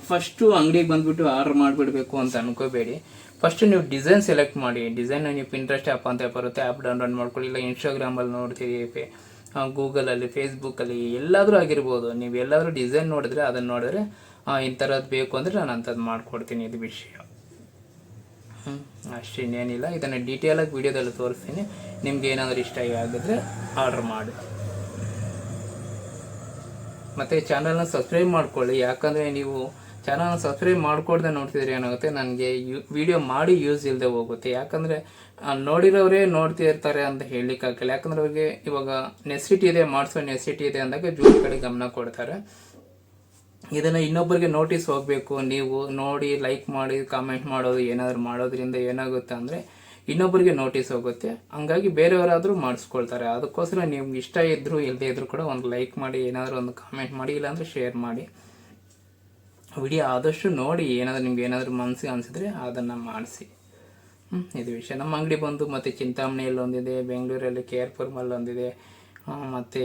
ಫಸ್ಟು ಅಂಗಡಿಗೆ ಬಂದುಬಿಟ್ಟು ಆರ್ಡ್ರ್ ಮಾಡಿಬಿಡಬೇಕು ಅಂತ ಅನ್ಕೋಬೇಡಿ. ಫಸ್ಟ್ ನೀವು ಡಿಸೈನ್ ಸೆಲೆಕ್ಟ್ ಮಾಡಿ. ಡಿಸೈನ್ ನೀವು ಪಿಂಟ್ರೆಸ್ಟ್ ಆ್ಯಪ್ ಅಂತ ಬರುತ್ತೆ. ಆ್ಯಪ್ ಡೌನ್ಲೋಡ್ ಮಾಡ್ಕೊಳ್ಳಿ. ಇಲ್ಲ ಇನ್ಸ್ಟಾಗ್ರಾಮಲ್ಲಿ ನೋಡ್ತೀರಿ ಗೂಗಲಲ್ಲಿ ಫೇಸ್ಬುಕ್ಕಲ್ಲಿ ಎಲ್ಲಾದರೂ ಆಗಿರ್ಬೋದು. ನೀವು ಎಲ್ಲಾದರೂ ಡಿಸೈನ್ ನೋಡಿದ್ರೆ ಅದನ್ನು ನೋಡಿದ್ರೆ ಈ ಥರದ್ದು ಬೇಕು ಅಂದರೆ ನಾನು ಅಂಥದ್ದು ಮಾಡಿಕೊಡ್ತೀನಿ. ಇದು ವಿಷಯ. ಅಷ್ಟೇ ಇನ್ನೇನಿಲ್ಲ. ಇದನ್ನು ಡೀಟೇಲಾಗಿ ವಿಡಿಯೋದಲ್ಲಿ ತೋರಿಸ್ತೀನಿ. ನಿಮ್ಗೆ ಏನಾದರೂ ಇಷ್ಟ ಆಗಿದ್ರೆ ಆರ್ಡ್ರ್ ಮಾಡಿ. ಮತ್ತು ಚಾನಲ್ನ ಸಬ್ಸ್ಕ್ರೈಬ್ ಮಾಡ್ಕೊಳ್ಳಿ. ಯಾಕಂದರೆ ನೀವು ಚಾನಲ್ನ ಸಬ್ಸ್ಕ್ರೈಬ್ ಮಾಡ್ಕೊಡ್ದೆ ನೋಡ್ತಿದ್ರೆ ಏನಾಗುತ್ತೆ? ನನಗೆ ಯು ವಿಡಿಯೋ ಮಾಡಿ ಯೂಸ್ ಇಲ್ಲದೆ ಹೋಗುತ್ತೆ. ಯಾಕಂದರೆ ನೋಡಿರೋರೇ ನೋಡ್ತಿರ್ತಾರೆ ಅಂತ ಹೇಳಲಿಕ್ಕಾಗಲ್ಲ ಯಾಕಂದ್ರೆ ಅವ್ರಿಗೆ ಇವಾಗ ನೆಸಿಟಿ ಇದೆ, ಮಾಡಿಸೋ ನೆಸಿಟಿ ಇದೆ ಅಂದಾಗ ಜೂನ್ ಕಡೆ ಗಮನ ಕೊಡ್ತಾರೆ. ಇದನ್ನು ಇನ್ನೊಬ್ಬರಿಗೆ ನೋಟಿಸ್ ಹೋಗಬೇಕು, ನೀವು ನೋಡಿ ಲೈಕ್ ಮಾಡಿ ಕಾಮೆಂಟ್ ಮಾಡೋದು ಏನಾದರೂ ಮಾಡೋದ್ರಿಂದ ಏನಾಗುತ್ತೆ ಅಂದರೆ ಇನ್ನೊಬ್ಬರಿಗೆ ನೋಟಿಸ್ ಹೋಗುತ್ತೆ. ಹಂಗಾಗಿ ಬೇರೆಯವರಾದರೂ ಮಾಡಿಸ್ಕೊಳ್ತಾರೆ. ಅದಕ್ಕೋಸ್ಕರ ನಿಮ್ಗೆ ಇಷ್ಟ ಇದ್ದರೂ ಇಲ್ಲದೆ ಇದ್ದರೂ ಕೂಡ ಒಂದು ಲೈಕ್ ಮಾಡಿ, ಏನಾದರೂ ಒಂದು ಕಾಮೆಂಟ್ ಮಾಡಿ, ಇಲ್ಲಾಂದರೆ ಶೇರ್ ಮಾಡಿ. ವಿಡಿಯೋ ಆದಷ್ಟು ನೋಡಿ, ಏನಾದರೂ ನಿಮ್ಗೆ ಏನಾದರೂ ಮನಸ್ಸಿಗೆ ಅನಿಸಿದ್ರೆ ಅದನ್ನು ಮಾಡಿಸಿ. ಇದು ವಿಷಯ. ನಮ್ಮ ಅಂಗಡಿ ಬಂದು ಮತ್ತು ಚಿಂತಾಮಣಿಯಲ್ಲಿ ಒಂದಿದೆ ಬೆಂಗಳೂರಲ್ಲಿ ಕೆ ಆರ್ ಪುರಮಲ್ಲಿ ಒಂದಿದೆ ಮತ್ತು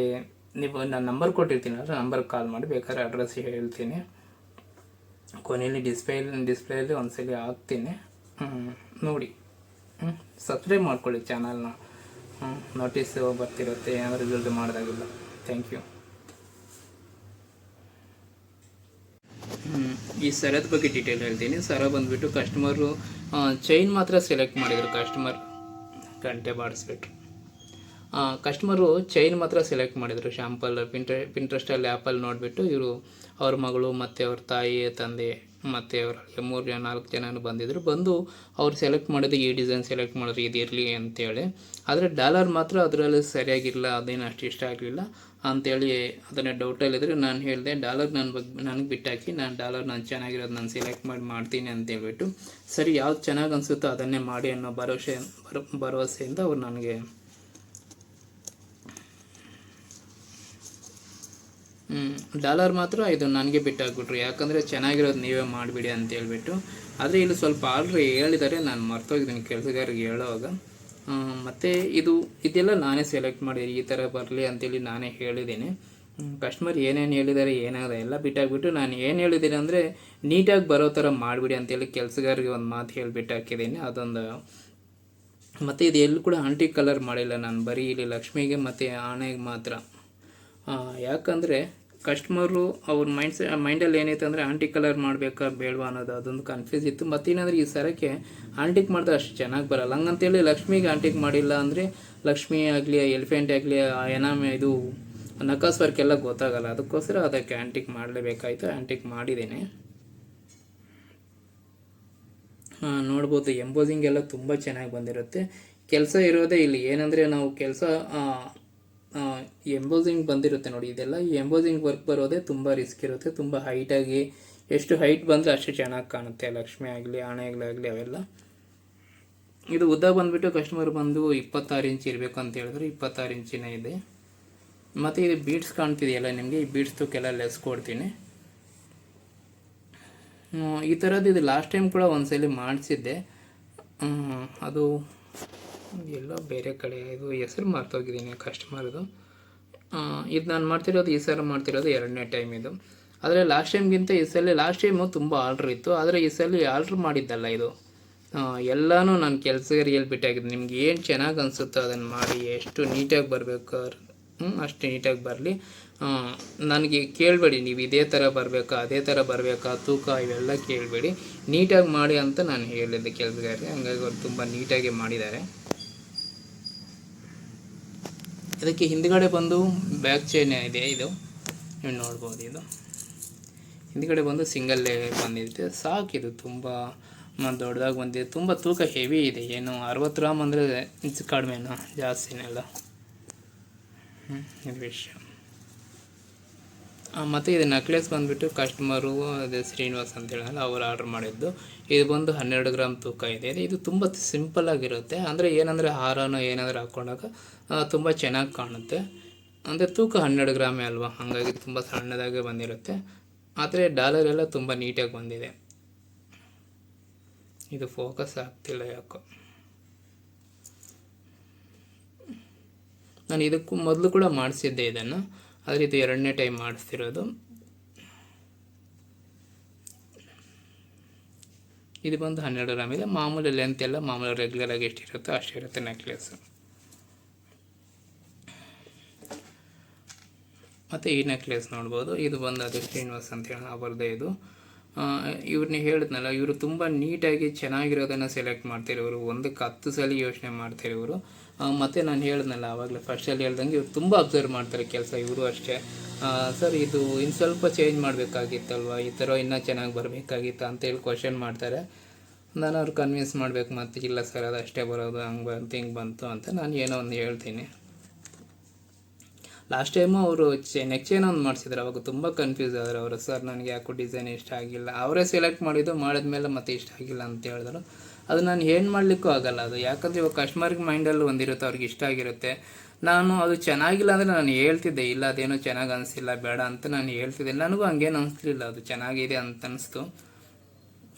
ನೀವು ನಾನು ನಂಬರ್ ಕೊಟ್ಟಿರ್ತೀನಿ ಅಲ್ಲ ನಂಬರ್ಗೆ ಕಾಲ್ ಮಾಡಿ ಬೇಕಾದ್ರೆ ಅಡ್ರೆಸ್ ಹೇಳ್ತೀನಿ. ಕೊನೆಯಲ್ಲಿ ಡಿಸ್ಪ್ಲೇ ಡಿಸ್ಪ್ಲೇಲಿ ಒಂದ್ಸಲಿ ಹಾಕ್ತೀನಿ. ಹ್ಞೂ ನೋಡಿ. ಸಬ್ಸ್ಕ್ರೈಬ್ ಮಾಡ್ಕೊಳ್ಳಿ ಚಾನಲ್ನ ನೋಟಿಸ್ ಬರ್ತಿರುತ್ತೆ ಏನಾದರೂ ರಿಸಲ್ಟ್ ಮಾಡಿದಾಗಿಲ್ಲ. Thank you. ಈ ಸರದ ಬಗ್ಗೆ ಡೀಟೇಲ್ ಹೇಳ್ತೀನಿ. ಸರ ಬಂದುಬಿಟ್ಟು ಕಸ್ಟಮರು ಚೈನ್ ಮಾತ್ರ ಸೆಲೆಕ್ಟ್ ಮಾಡಿದರು ಕಸ್ಟಮರ್ ಗಂಟೆ ಬಾಡಿಸ್ಬಿಟ್ರು ಕಸ್ಟಮರು ಚೈನ್ ಮಾತ್ರ ಸೆಲೆಕ್ಟ್ ಮಾಡಿದರು. ಶ್ಯಾಂಪಲ್ ಪಿಂಟ್ರ ಪಿಂಟ್ರೆಸ್ಟಲ್ಲಿ ಆ್ಯಪಲ್ಲಿ ನೋಡಿಬಿಟ್ಟು ಇವರು ಅವ್ರ ಮಗಳು ಮತ್ತು ಅವ್ರ ತಾಯಿ, ತಂದೆ ಮತ್ತು ಅವರ ಮೂರು ಜನ, ನಾಲ್ಕು ಜನ ಬಂದಿದ್ದರು ಬಂದು ಅವ್ರು ಸೆಲೆಕ್ಟ್ ಮಾಡಿದ್ದು ಈ ಡಿಸೈನ್ ಸೆಲೆಕ್ಟ್ ಮಾಡಿದ್ರು. ಇದಿರಲಿ ಅಂತೇಳಿ. ಆದರೆ ಡಾಲರ್ ಮಾತ್ರ ಅದರಲ್ಲಿ ಸರಿಯಾಗಿರಲಿಲ್ಲ ಅದೇನು ಅಷ್ಟು ಇಷ್ಟ ಆಗಲಿಲ್ಲ ಅಂತೇಳಿ ಅದನ್ನು ಡೌಟಲ್ಲಿದ್ದರೆ ನಾನು ಹೇಳಿದೆ ಡಾಲರ್ ನನ್ನ ಬಗ್ಗೆ ನನಗೆ ಬಿಟ್ಟಾಕಿ ನಾನು ಡಾಲರ್ ನಾನು ಚೆನ್ನಾಗಿರೋದು ನಾನು ಸೆಲೆಕ್ಟ್ ಮಾಡಿ ಮಾಡ್ತೀನಿ ಅಂತೇಳ್ಬಿಟ್ಟು ಸರಿ ಯಾವ್ದು ಚೆನ್ನಾಗಿ ಅನಿಸುತ್ತೋ ಅದನ್ನೇ ಮಾಡಿ ಅನ್ನೋ ಭರವಸೆ ಭರ ಭರವಸೆಯಿಂದ ಅವ್ರು ನನಗೆ ಡಾಲರ್ ಮಾತ್ರ ಇದು ನನಗೆ ಬಿಟ್ಟಾಕ್ಬಿಟ್ರು. ಯಾಕಂದರೆ ಚೆನ್ನಾಗಿರೋದು ನೀವೇ ಮಾಡಿಬಿಡಿ ಅಂತ ಹೇಳ್ಬಿಟ್ಟು. ಆದರೆ ಇಲ್ಲಿ ಸ್ವಲ್ಪ ಆಲ್ರೆ ಹೇಳಿದ್ದಾರೆ ನಾನು ಮರ್ತೋಗಿದ್ದೀನಿ ಕೆಲಸಗಾರಿಗೆ ಹೇಳೋವಾಗ. ಮತ್ತು ಇದು, ಇದೆಲ್ಲ ನಾನೇ ಸೆಲೆಕ್ಟ್ ಮಾಡಿದ್ದೀನಿ ಈ ಥರ ಬರಲಿ ಅಂತೇಳಿ ನಾನೇ ಹೇಳಿದ್ದೀನಿ. ಕಸ್ಟಮರ್ ಏನೇನು ಹೇಳಿದ್ದಾರೆ ಏನಾಗಿದೆ ಎಲ್ಲ ಬಿಟ್ಟಾಗ್ಬಿಟ್ಟು ನಾನು ಏನು ಹೇಳಿದ್ದೀನಿ ಅಂದರೆ, ನೀಟಾಗಿ ಬರೋ ಥರ ಮಾಡಿಬಿಡಿ ಅಂತೇಳಿ ಕೆಲಸಗಾರಿಗೆ ಒಂದು ಮಾತು ಹೇಳಿಬಿಟ್ಟು ಹಾಕಿದ್ದೀನಿ ಅದೊಂದು. ಮತ್ತು ಇದು ಎಲ್ಲೂ ಕೂಡ ಆಂಟಿ ಕಲರ್ ಮಾಡಿಲ್ಲ ನಾನು, ಬರೀ ಇಲ್ಲಿ ಲಕ್ಷ್ಮಿಗೆ ಮತ್ತು ಆನೆಗೆ ಮಾತ್ರ. ಯಾಕಂದರೆ ಕಸ್ಟಮರು ಅವ್ರ ಮೈಂಡ್ಸ್ ಮೈಂಡಲ್ಲಿ ಏನೈತೆ ಅಂದರೆ ಆಂಟಿ ಕಲರ್ ಮಾಡಬೇಕಾ ಬೇಡವಾ ಅನ್ನೋದು, ಅದೊಂದು ಕನ್ಫ್ಯೂಸ್ ಇತ್ತು. ಮತ್ತೇನಂದ್ರೆ ಈ ಸರಕ್ಕೆ ಆಂಟಿಕ್ ಮಾಡಿದ್ರೆ ಅಷ್ಟು ಚೆನ್ನಾಗಿ ಬರಲ್ಲ. ಹಂಗಂತೇಳಿ ಲಕ್ಷ್ಮಿಗೆ ಆಂಟಿಕ್ ಮಾಡಿಲ್ಲ ಅಂದರೆ ಲಕ್ಷ್ಮಿ ಆಗಲಿ ಎಲಿಫೆಂಟ್ ಆಗಲಿ ಎನಾಮೆ ಇದು ನಕಾಸ್ ವರ್ಕ್ ಎಲ್ಲ ಗೊತ್ತಾಗಲ್ಲ. ಅದಕ್ಕೋಸ್ಕರ ಅದಕ್ಕೆ ಆ್ಯಂಟಿಕ್ ಮಾಡಲೇಬೇಕಾಯ್ತು. ಆ್ಯಂಟಿಕ್ ಮಾಡಿದ್ದೇನೆ. ನೋಡ್ಬೋದು ಎಂಬೋಸಿಂಗ್ ಎಲ್ಲ ತುಂಬ ಚೆನ್ನಾಗಿ ಬಂದಿರುತ್ತೆ. ಕೆಲಸ ಇರೋದೇ ಇಲ್ಲಿ. ಏನಂದರೆ ನಾವು ಕೆಲಸ ಎಂಬೋಸಿಂಗ್ ಬಂದಿರುತ್ತೆ ನೋಡಿ, ಇದೆಲ್ಲ ಈ ಎಂಬೋಸಿಂಗ್ ವರ್ಕ್ ಬರೋದೇ ತುಂಬ ರಿಸ್ಕ್ ಇರುತ್ತೆ, ತುಂಬ ಹೈಟಾಗಿ ಎಷ್ಟು ಹೈಟ್ ಬಂದರೆ ಅಷ್ಟು ಚೆನ್ನಾಗಿ ಕಾಣುತ್ತೆ, ಲಕ್ಷ್ಮಿ ಆಗಲಿ ಆಣೆಗಳಾಗಲಿ ಅವೆಲ್ಲ. ಇದು ಉದ್ದ ಬಂದುಬಿಟ್ಟು ಕಸ್ಟಮರ್ ಬಂದು ಇಪ್ಪತ್ತಾರು ಇಂಚ್ ಇರಬೇಕು ಅಂತ ಹೇಳಿದ್ರೆ, ಇಪ್ಪತ್ತಾರು ಇಂಚಿನ ಇದೆ. ಮತ್ತು ಇದು ಬೀಡ್ಸ್ ಕಾಣ್ತಿದೆಯಲ್ಲ ನಿಮಗೆ, ಈ ಬೀಡ್ಸ್ ತುಕ್ಕೆಲ್ಲ ಲೆಸ್ ಕೊಡ್ತೀನಿ. ಈ ಥರದ್ದು ಇದು ಲಾಸ್ಟ್ ಟೈಮ್ ಕೂಡ ಒಂದ್ಸಲಿ ಮಾಡಿಸಿದ್ದೆ. ಅದು ಎಲ್ಲೋ ಬೇರೆ ಕಡೆ, ಇದು ಹೆಸರು ಮರ್ತೋಗಿದ್ದೀನಿ ಕಸ್ಟಮರ್ದು ಇದು. ನಾನು ಮಾಡ್ತಿರೋದು, ಈ ಸಲ ಮಾಡ್ತಿರೋದು ಎರಡನೇ ಟೈಮ್ ಇದು. ಆದರೆ ಲಾಸ್ಟ್ ಟೈಮ್ಗಿಂತ ಈ ಸಲ ಲಾಸ್ಟ್ ಟೈಮು ತುಂಬ ಆರ್ಡ್ರ್ ಇತ್ತು. ಆದರೆ ಈ ಸಲ ಆರ್ಡ್ರ್ ಮಾಡಿದ್ದಲ್ಲ ಇದು. ಎಲ್ಲನೂ ನಾನು ಕೆಲಸಗಾರಿಗೆ ಹೇಳ್ಬಿಟ್ಟಾಗಿದ್ದು ನಿಮ್ಗೆ ಏನು ಚೆನ್ನಾಗಿ ಅನಿಸುತ್ತೋ ಅದನ್ನು ಮಾಡಿ, ಎಷ್ಟು ನೀಟಾಗಿ ಬರಬೇಕು ಅಷ್ಟು ನೀಟಾಗಿ ಬರಲಿ. ನನಗೆ ಕೇಳಬೇಡಿ, ನೀವು ಇದೇ ಥರ ಬರಬೇಕಾ, ಅದೇ ಥರ ಬರಬೇಕಾ, ತೂಕ ಇವೆಲ್ಲ ಕೇಳಬೇಡಿ. ನೀಟಾಗಿ ಮಾಡಿ ಅಂತ ನಾನು ಹೇಳಿದ್ದೆ ಕೆಲಸಗಾರರಿಗೆ ಹಂಗಾಗಿ ಅವ್ರು ತುಂಬ ನೀಟಾಗಿ ಮಾಡಿದ್ದಾರೆ. ಇದಕ್ಕೆ ಹಿಂದ್ಗಡೆ ಬಂದು ಬ್ಯಾಕ್ ಚೈನ್ ಇದೆ ಇದು. ನೀವು ನೋಡ್ಬೋದು ಇದು. ಹಿಂದ್ಗಡೆ ಬಂದು ಸಿಂಗಲ್ ಬಂದಿರುತ್ತೆ ಸಾಕಿದು ತುಂಬ ದೊಡ್ಡದಾಗಿ ಬಂದಿದೆ. ತುಂಬ ತೂಕ ಹೆವಿ ಇದೆ. ಏನು ಅರವತ್ತು ಗ್ರಾಮ್ ಅಂದರೆ ಕಡಿಮೆನಾ ಜಾಸ್ತಿನೆಲ್ಲ. ಹ್ಞೂ ಇದು ವಿಷಯ. ಮತ್ತು ಇದು ನೆಕ್ಲೆಸ್ ಬಂದುಬಿಟ್ಟು ಕಸ್ಟಮರು ಅದೇ ಶ್ರೀನಿವಾಸ್ ಅಂತ ಹೇಳಲ್ಲ ಅವ್ರು ಆರ್ಡ್ರ್ ಮಾಡಿದ್ದು. ಇದು ಬಂದು ಹನ್ನೆರಡು ಗ್ರಾಮ್ ತೂಕ ಇದೆ. ಇದು ತುಂಬ ಸಿಂಪಲ್ ಆಗಿರುತ್ತೆ. ಅಂದರೆ ಏನಂದರೆ ಹಾರನೋ ಏನಾದರೂ ಹಾಕ್ಕೊಂಡಾಗ ತುಂಬ ಚೆನ್ನಾಗಿ ಕಾಣುತ್ತೆ. ಅಂದರೆ ತೂಕ ಹನ್ನೆರಡು ಗ್ರಾಮೇ ಅಲ್ವಾ? ಹಾಗಾಗಿ ತುಂಬ ಸಣ್ಣದಾಗೆ ಬಂದಿರುತ್ತೆ. ಆದರೆ ಡಾಲರ್ ಎಲ್ಲ ತುಂಬ ನೀಟಾಗಿ ಬಂದಿದೆ. ಇದು ಫೋಕಸ್ ಆಗ್ತಿಲ್ಲ ಯಾಕೋ. ನಾನು ಇದಕ್ಕೂ ಮೊದಲು ಕೂಡ ಮಾಡಿಸಿದ್ದೆ ಇದನ್ನು. ಆದರೆ ಇದು ಎರಡನೇ ಟೈಮ್ ಮಾಡಿಸ್ತಿರೋದು. ಇದು ಬಂದು ಹನ್ನೆರಡು ಗ್ರಾಮ್ ಇದೆ ಮಾಮೂಲಿ ಲೆಂತ್ ಎಲ್ಲ ಮಾಮೂಲಿ ರೆಗ್ಯುಲರ್ ಆಗಿ ಎಷ್ಟಿರುತ್ತೋ ಅಷ್ಟಿರುತ್ತೆ ನೆಕ್ಲೆಸ್ ಮತ್ತು ಈ ನೆಕ್ಲೆಸ್ ನೋಡ್ಬೋದು. ಇದು ಬಂದು ಅದು ಶ್ರೀನಿವಾಸ್ ಅಂತ ಹೇಳಿ ಅವರದೇ ಇದು. ಇವ್ರನ್ನ ಹೇಳಿದ್ನಲ್ಲ, ಇವರು ತುಂಬ ನೀಟಾಗಿ ಚೆನ್ನಾಗಿರೋದನ್ನು ಸೆಲೆಕ್ಟ್ ಮಾಡ್ತಾರೆ ಇವರು ಒಂದಕ್ಕೆ ಹತ್ತು ಸಲ ಯೋಚನೆ ಮಾಡ್ತಾರೆ ಇವರು ಮತ್ತು ನಾನು ಹೇಳಿದ್ನಲ್ಲ ಆವಾಗಲೇ ಫಸ್ಟಲ್ಲಿ ಹೇಳ್ದಂಗೆ ಇವ್ರು ತುಂಬ ಅಬ್ಸರ್ವ್ ಮಾಡ್ತಾರೆ ಕೆಲಸ ಇವರು ಅಷ್ಟೇ. ಸರ್ ಇದು ಇನ್ನು ಸ್ವಲ್ಪ ಚೇಂಜ್ ಮಾಡಬೇಕಾಗಿತ್ತಲ್ವ? ಈ ಥರ ಇನ್ನೂ ಚೆನ್ನಾಗಿ ಬರಬೇಕಾಗಿತ್ತು ಅಂತೇಳಿ ಕ್ವಶನ್ ಮಾಡ್ತಾರೆ. ನಾನು ಅವ್ರು ಕನ್ವಿನ್ಸ್ ಮಾಡಬೇಕು ಮತ್ತೆ, ಇಲ್ಲ ಸರ್ ಅದು ಅಷ್ಟೇ ಬರೋದು, ಹಂಗೆ ಬಂತು ಹಿಂಗೆ ಬಂತು ಅಂತ ನಾನು ಏನೋ ಒಂದು ಹೇಳ್ತೀನಿ. ಲಾಸ್ಟ್ ಟೈಮು ಅವರು ಚೆ ನೆಕ್ಸ್ಟ್ ಏನೋ ಒಂದು ಮಾಡಿಸಿದ್ರು, ಅವಾಗ ತುಂಬ ಕನ್ಫ್ಯೂಸ್ ಆದರು ಅವರು. ಸರ್ ನನಗೆ ಯಾಕೋ ಡಿಸೈನ್ ಇಷ್ಟ ಆಗಿಲ್ಲ. ಅವರೇ ಸೆಲೆಕ್ಟ್ ಮಾಡಿದ್ದು, ಮಾಡಿದ್ಮೇಲೆ ಮತ್ತೆ ಇಷ್ಟ ಆಗಿಲ್ಲ ಅಂತ ಹೇಳಿದ್ರು. ಅದು ನಾನು ಏನು ಮಾಡಲಿಕ್ಕೂ ಆಗಲ್ಲ. ಅದು ಯಾಕಂದರೆ ಇವಾಗ ಕಸ್ಟಮರ್ಗೆ ಮೈಂಡಲ್ಲಿ ಒಂದಿರುತ್ತೆ, ಅವ್ರಿಗೆ ಇಷ್ಟ ಆಗಿರುತ್ತೆ. ನಾನು ಅದು ಚೆನ್ನಾಗಿಲ್ಲ ಅಂದರೆ ನಾನು ಹೇಳ್ತಿದ್ದೆ, ಇಲ್ಲ, ಅದೇನೋ ಚೆನ್ನಾಗಿ ಅನಿಸಿಲ್ಲ, ಬೇಡ ಅಂತ ನಾನು ಹೇಳ್ತಿದ್ದೆ. ನನಗೂ ಹಂಗೇನು ಅನಿಸ್ಲಿಲ್ಲ, ಅದು ಚೆನ್ನಾಗಿದೆ ಅಂತ ಅನಿಸ್ತು.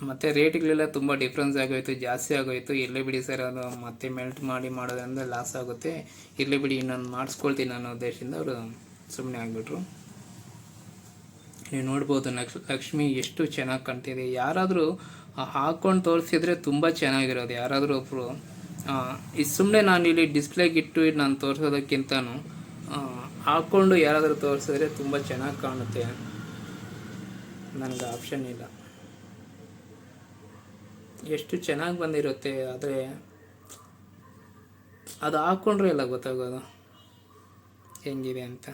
ಮತ್ತು ರೇಟ್ಗಳೆಲ್ಲ ತುಂಬ ಡಿಫ್ರೆನ್ಸ್ ಆಗೋಯ್ತು, ಜಾಸ್ತಿ ಆಗೋಯ್ತು. ಇಲ್ಲೇ ಬಿಡಿ ಸರ್ ಅದು ಮತ್ತೆ ಮೆಲ್ಟ್ ಮಾಡಿ ಮಾಡೋದಂದ್ರೆ ಲಾಸ್ ಆಗುತ್ತೆ. ಇಲ್ಲೇ ಬಿಡಿ, ಇನ್ನೊಂದು ಮಾಡಿಸ್ಕೊಳ್ತೀನಿ ಅನ್ನೋ ಉದ್ದೇಶದಿಂದ ಅವರು ಸುಮ್ಮನೆ ಆಗಿಬಿಟ್ರು. ನೀವು ನೋಡ್ಬೋದು ಲಕ್ಷ್ ಲಕ್ಷ್ಮಿ ಎಷ್ಟು ಚೆನ್ನಾಗಿ ಕಾಣ್ತಿದೆ. ಯಾರಾದರೂ ಹಾಕ್ಕೊಂಡು ತೋರಿಸಿದ್ರೆ ತುಂಬ ಚೆನ್ನಾಗಿರೋದು. ಯಾರಾದರೂ ಒಬ್ಬರು ಇದು ಸುಮ್ಮನೆ ನಾನು ಇಲ್ಲಿ ಡಿಸ್ಪ್ಲೇಗೆ ಇಟ್ಟು ನಾನು ತೋರಿಸೋದಕ್ಕಿಂತನೂ ಹಾಕ್ಕೊಂಡು ಯಾರಾದರೂ ತೋರಿಸಿದ್ರೆ ತುಂಬ ಚೆನ್ನಾಗಿ ಕಾಣುತ್ತೆ. ನನಗೆ ಆಪ್ಷನ್ ಇಲ್ಲ. ಎಷ್ಟು ಚೆನ್ನಾಗಿ ಬಂದಿರುತ್ತೆ, ಆದರೆ ಅದು ಹಾಕ್ಕೊಂಡ್ರೆ ಎಲ್ಲ ಗೊತ್ತಾಗೋದು. ಹೆಂಗಿದೆ ಅಂತ.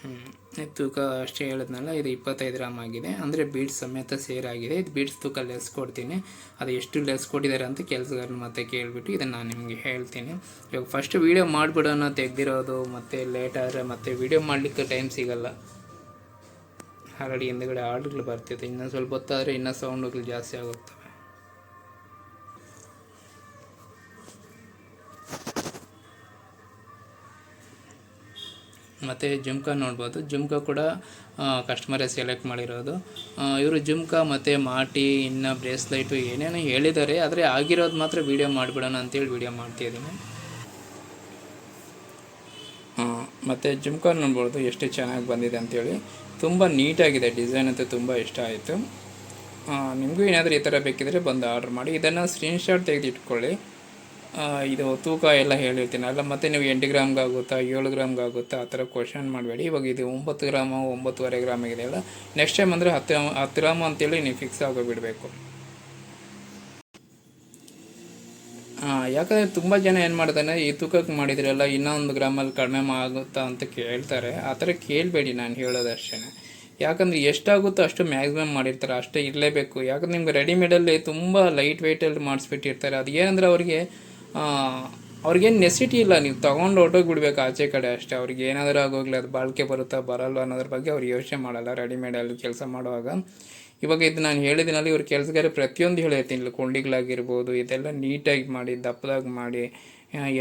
ಹ್ಞೂ ತೂಕ ಅಷ್ಟೇ ಹೇಳಿದ್ನಲ್ಲ, ಇದು ಇಪ್ಪತ್ತೈದು ಗ್ರಾಮ್ ಆಗಿದೆ. ಅಂದರೆ ಬೀಡ್ಸ್ ಸಮೇತ ಸೇರಾಗಿದೆ ಇದು ಬೀಡ್ಸ್ ತೂಕ ಲೆಸ್ ಕೊಡ್ತೀನಿ. ಅದು ಎಷ್ಟು ಲೆಸ್ ಕೊಟ್ಟಿದ್ದಾರೆ ಅಂತ ಕೆಲಸಗಾರನ ಮತ್ತೆ ಕೇಳಿಬಿಟ್ಟು ಇದನ್ನು ನಾನು ನಿಮಗೆ ಹೇಳ್ತೀನಿ. ಇವಾಗ ಫಸ್ಟ್ ವೀಡಿಯೋ ಮಾಡಿಬಿಡೋಣ ತೆಗ್ದಿರೋದು ಮತ್ತು ಲೇಟ್ ಆದರೆ ಮತ್ತೆ ವೀಡಿಯೋ ಮಾಡಲಿಕ್ಕೆ ಟೈಮ್ ಸಿಗಲ್ಲ. ಆಲ್ರೆಡಿ ಹಿಂದ್ಗಡೆ ಆರ್ಡ್ರ್ಗಳು ಬರ್ತಿತ್ತು. ಇನ್ನೊಂದು ಸ್ವಲ್ಪ ಹೊತ್ತಾದರೆ ಇನ್ನೂ ಸೌಂಡುಗಳು ಜಾಸ್ತಿ ಆಗುತ್ತವೆ ಮತ್ತು ಜುಮ್ಕಾ ನೋಡ್ಬೋದು. ಜುಮ್ಕಾ ಕೂಡ ಕಸ್ಟಮರೇ ಸೆಲೆಕ್ಟ್ ಮಾಡಿರೋದು. ಇವರು ಜುಮ್ಕಾ ಮತ್ತು ಮಾಟಿ ಇನ್ನು ಬ್ರೇಸ್ಲೈಟು ಏನೇನೋ ಹೇಳಿದ್ದಾರೆ. ಆದರೆ ಆಗಿರೋದು ಮಾತ್ರ ವೀಡಿಯೋ ಮಾಡಿಬಿಡೋಣ ಅಂತೇಳಿ ವೀಡಿಯೋ ಮಾಡ್ತಿದ್ದೀನಿ ಮತ್ತು ಜುಮ್ಕಾ ನೋಡ್ಬೋದು ಎಷ್ಟು ಚೆನ್ನಾಗಿ ಬಂದಿದೆ ಅಂಥೇಳಿ ತುಂಬ ನೀಟಾಗಿದೆ. ಡಿಸೈನ್ ಅಂತೂ ತುಂಬ ಇಷ್ಟ ಆಯಿತು. ನಿಮಗೂ ಏನಾದರೂ ಈ ಥರ ಬೇಕಿದ್ದರೆ ಬಂದು ಆರ್ಡ್ರ್ ಮಾಡಿ. ಇದನ್ನು ಸ್ಕ್ರೀನ್ಶಾಟ್ ತೆಗೆದು ಇಟ್ಕೊಳ್ಳಿ ಆ, ಇದು ತೂಕ ಎಲ್ಲ ಹೇಳಿರ್ತೀನಿ. ಅಲ್ಲ, ಮತ್ತೆ ನೀವು ಎಂಟು ಗ್ರಾಮ್ಗೆ ಆಗುತ್ತಾ, ಏಳು ಗ್ರಾಮ್ಗೆ ಆಗುತ್ತಾ, ಆ ಥರ ಕ್ವಶನ್ ಮಾಡಬೇಡಿ. ಇವಾಗ ಇದು ಒಂಬತ್ತು ಗ್ರಾಮು, ಒಂಬತ್ತುವರೆ ಗ್ರಾಮ್ ಇದೆಯಲ್ಲ ನೆಕ್ಸ್ಟ್ ಟೈಮ್ ಅಂದರೆ ಹತ್ತು ಹತ್ತು ಗ್ರಾಮು ಅಂತೇಳಿ ನೀವು ಫಿಕ್ಸ್ ಆಗೋಗ್ಬಿಡಬೇಕು ಯಾಕಂದರೆ ತುಂಬ ಜನ ಏನು ಮಾಡ್ತಾನೆ ಈ ತೂಕಕ್ಕೆ ಮಾಡಿದ್ರಲ್ಲ ಇನ್ನೊಂದು ಗ್ರಾಮಲ್ಲಿ ಕಡಿಮೆ ಆಗುತ್ತಾ ಅಂತ ಕೇಳ್ತಾರೆ. ಆ ಥರ ಕೇಳಬೇಡಿ, ನಾನು ಹೇಳೋದು ಅಷ್ಟೇ ಯಾಕಂದರೆ ಎಷ್ಟಾಗುತ್ತೋ ಅಷ್ಟು ಮ್ಯಾಕ್ಸಿಮಮ್ ಮಾಡಿರ್ತಾರೆ. ಅಷ್ಟೇ ಇರಲೇಬೇಕು. ಯಾಕಂದ್ರೆ ನಿಮ್ಗೆ ರೆಡಿಮೇಡಲ್ಲಿ ತುಂಬ ಲೈಟ್ ವೆಯ್ಟಲ್ಲಿ ಮಾಡಿಸ್ಬಿಟ್ಟಿರ್ತಾರೆ. ಅದು ಏನಂದ್ರೆ ಅವ್ರಿಗೆ ಅವ್ರಿಗೇನು ನೆಸಿಟಿ ಇಲ್ಲ. ನೀವು ತೊಗೊಂಡು ಹೊಟ್ಟೋಗ್ಬಿಡ್ಬೇಕು ಆಚೆ ಕಡೆ ಅಷ್ಟೇ. ಅವ್ರಿಗೆ ಏನಾದರೂ ಆಗೋಗ್ಲಿ, ಅದು ಬಾಳಿಕೆ ಬರುತ್ತಾ ಬರಲ್ಲ ಅನ್ನೋದ್ರ ಬಗ್ಗೆ ಅವ್ರು ಯೋಚನೆ ಮಾಡಲ್ಲ. ರೆಡಿಮೇಡಲ್ಲಿ ಕೆಲಸ ಮಾಡುವಾಗ. ಇವಾಗ ಇದು ನಾನು ಹೇಳಿದಿನಲ್ಲಿ, ಇವ್ರ ಕೆಲಸಗಾರ ಪ್ರತಿಯೊಂದು ಹೇಳಿರ್ತೀನಿ ಇಲ್ಲಿ ಕೊಂಡಿಗಳಾಗಿರ್ಬೋದು, ಇದೆಲ್ಲ ನೀಟಾಗಿ ಮಾಡಿ, ದಪ್ಪದಾಗಿ ಮಾಡಿ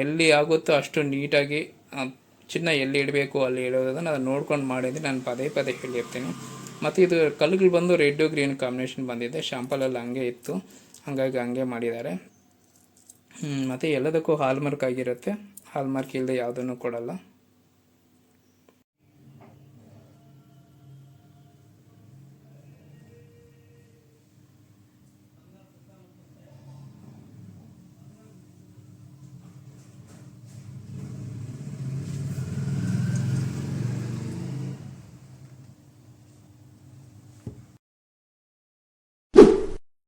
ಎಲ್ಲಿ ಆಗುತ್ತೋ ಅಷ್ಟು ನೀಟಾಗಿ ಚಿನ್ನ ಎಲ್ಲಿ ಇಡಬೇಕು, ಅಲ್ಲಿ ಇಡೋದನ್ನು ಅದನ್ನು ನೋಡ್ಕೊಂಡು ಮಾಡಿದ್ರೆ ನಾನು ಪದೇ ಪದೇ ಹೇಳಿರ್ತೀನಿ. ಮತ್ತು ಇದು ಕಲ್ಲುಗಳು ಬಂದು ರೆಡ್ಡು ಗ್ರೀನ್ ಕಾಂಬಿನೇಷನ್ ಬಂದಿದೆ. ಶಾಂಪಲಲ್ಲಿ ಹಂಗೆ ಇತ್ತು. ಹಾಗಾಗಿ ಹಂಗೆ ಮಾಡಿದ್ದಾರೆ. ಮತ್ತು ಎಲ್ಲದಕ್ಕೂ ಹಾಲ್ಮಾರ್ಕ್ ಆಗಿರುತ್ತೆ. ಹಾಲ್ಮಾರ್ಕ್ ಇಲ್ಲದೆ ಯಾವುದನ್ನು ಕೊಡಲ್ಲ.